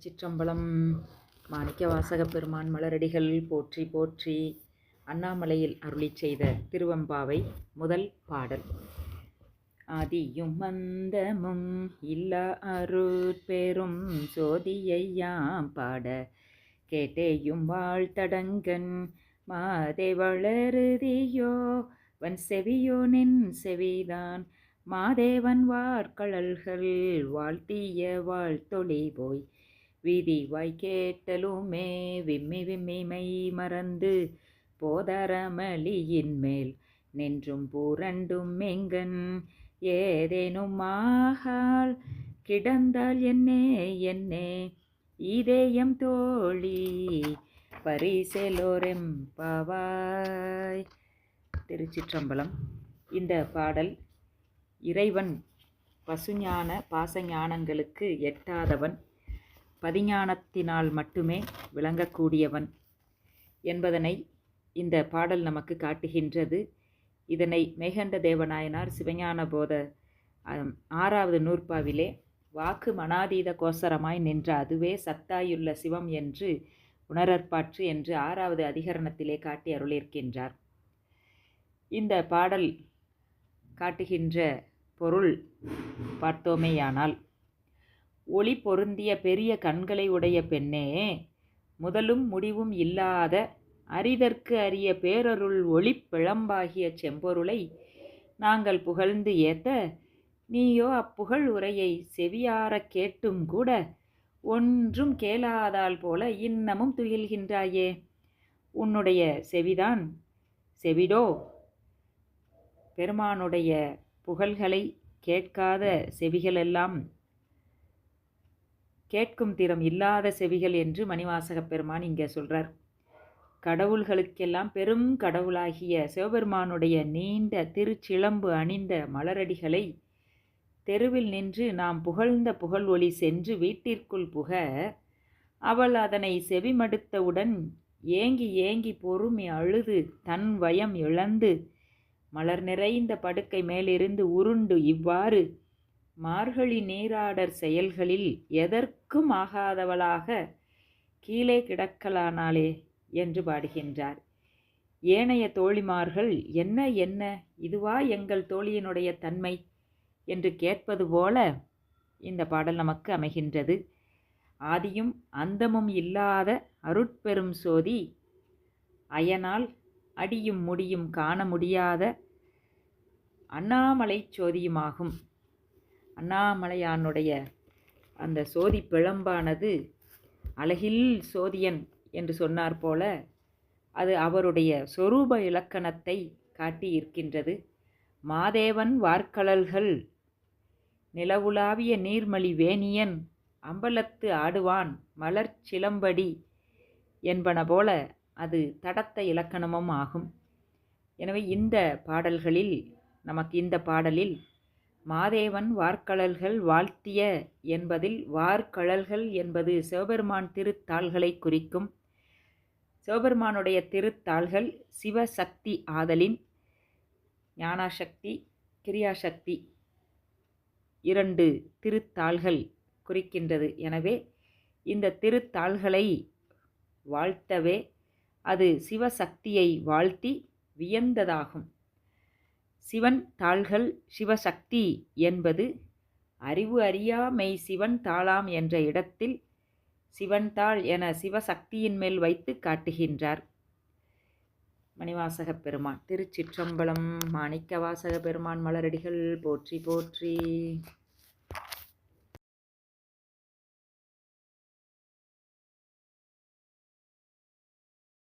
திருச்சிற்றம்பலம். மாணிக்க வாசக பெருமான் மலரடிகள் போற்றி போற்றி அண்ணாமலையில் அருளிச் செய்த திருவம்பாவை முதல் பாடல். ஆதியும் மந்தமும் இல்லா அருட்பெரும் சோதியையாம் பாட கேட்டேயும் வாழ்த்தடங்கன் மாதே வளருதியோ? வன் செவியோ நின் செவிதான் மாதேவன் வார்கழல்கள் வாழ்த்திய வாழ்த்தொளி போய் வீதி கேட்டலுமே விம்மி விம்மிமை மறந்து போதரமளியின் மேல் நின்றும் பூரண்டும் எங்கன்? ஏதேனும் ஆகால் கிடந்தால் என்னே என்னே? இதேயம் தோழி பரிசெலோரெம் பாவாய். திருச்சிற்றம்பலம். இந்த பாடல் இறைவன் பசுஞான பாசஞானங்களுக்கு எட்டாதவன் பதிஞானத்தினால் மட்டுமே விளங்கக்கூடியவன் என்பதனை இந்த பாடல் நமக்கு காட்டுகின்றது. இதனை மேகண்ட தேவநாயனார் சிவஞான போத ஆறாவது நூற்பாவிலே வாக்கு மனாதீத கோசரமாய் நின்ற அதுவே சத்தாயுள்ள சிவம் என்று உணரற்பாற்று என்று ஆறாவது அதிகரணத்திலே காட்டி அருளிருக்கின்றார் இந்த பாடல் காட்டுகின்ற பொருள் பார்த்தோமேயானால் ஒளி பொருந்திய பெரிய கண்களை உடைய பெண்ணே முதலும் முடிவும் இல்லாத அரிதற்கு அரிய பேரருள் ஒளி பிழம்பாகிய செம்பொருளை நாங்கள் புகழ்ந்து ஏத்த நீயோ அப்புகழ் உரையை செவியாரக் கேட்டும் கூட ஒன்றும் கேளாதால் போல இன்னமும் துயில்கின்றாயே. உன்னுடைய செவிதான் செவிடோ? பெருமானுடைய புகழ்களை கேட்காத செவிகளெல்லாம் கேட்கும் திறம் இல்லாத செவிகள் என்று மணிவாசகப் பெருமான் இங்கே சொல்றார். கடவுள்களுக்கெல்லாம் பெரும் கடவுளாகிய சிவபெருமானுடைய நீண்ட திருச்சிலம்பு அணிந்த மலரடிகளை தெருவில் நின்று நாம் புகழ்ந்த புகழ் ஒளி சென்று வீட்டிற்குள் புக அவள் அதனை செவிமடுத்தவுடன் ஏங்கி ஏங்கி பொறுமை அழுது தன் வயம் இழந்து மலர் நிறைந்த படுக்கை மேலிருந்து உருண்டு இவ்வாறு மார்கழி நீராடர் செயல்களில் எதற்கும் ஆகாதவளாக கீழே கிடக்கலானாளே என்று பாடுகின்றார். ஏனைய தோழிமார்கள் என்ன என்ன? இதுவா எங்கள் தோழியினுடைய தன்மை? என்று கேட்பது போல இந்த பாடல் நமக்கு அமைகின்றது. ஆதியும் அந்தமும் இல்லாத அருட்பெரும் சோதி அயனால் அடியும் முடியும் காண முடியாத அண்ணாமலை சோதியுமாகும். அண்ணாமலையானுடைய அந்த சோதி பிழம்பானது அழகில் சோதியன் என்று சொன்னார் போல அது அவருடைய சொரூப இலக்கணத்தை காட்டி இருக்கின்றது மாதேவன் வார்க்கழல்கள் நிலவுலாவிய நீர்மலி வேணியன் அம்பலத்து ஆடுவான் மலர் சிலம்படி என்பன போல அது தடத்த இலக்கணமும் ஆகும். எனவே இந்த பாடல்களில் நமக்கு இந்த பாடலில் மாதேவன் வார்கழல்கள் வாழ்த்திய என்பதில் வார்கழல்கள் என்பது சிவபெருமான் திருத்தாள்களை குறிக்கும். சிவபெருமானுடைய திருத்தாள்கள் சிவசக்தி ஆதலின் ஞானாசக்தி கிரியாசக்தி இரண்டு திருத்தாள்கள் குறிக்கின்றது. எனவே இந்த திருத்தாள்களை வாழ்த்தவே அது சிவசக்தியை வாழ்த்தி வியந்ததாகும். சிவன் தாள்கள் சிவசக்தி என்பது அறிவு அறியா மெய் சிவன் தாளாம் என்ற இடத்தில் சிவன் தாள் என சிவசக்தியின் மேல் வைத்து காட்டுகின்றார். மணிவாசகப் பெருமான் திருச்சிற்றம்பலம் மாணிக்க வாசக பெருமான் மலரடிகள் போற்றி போற்றி.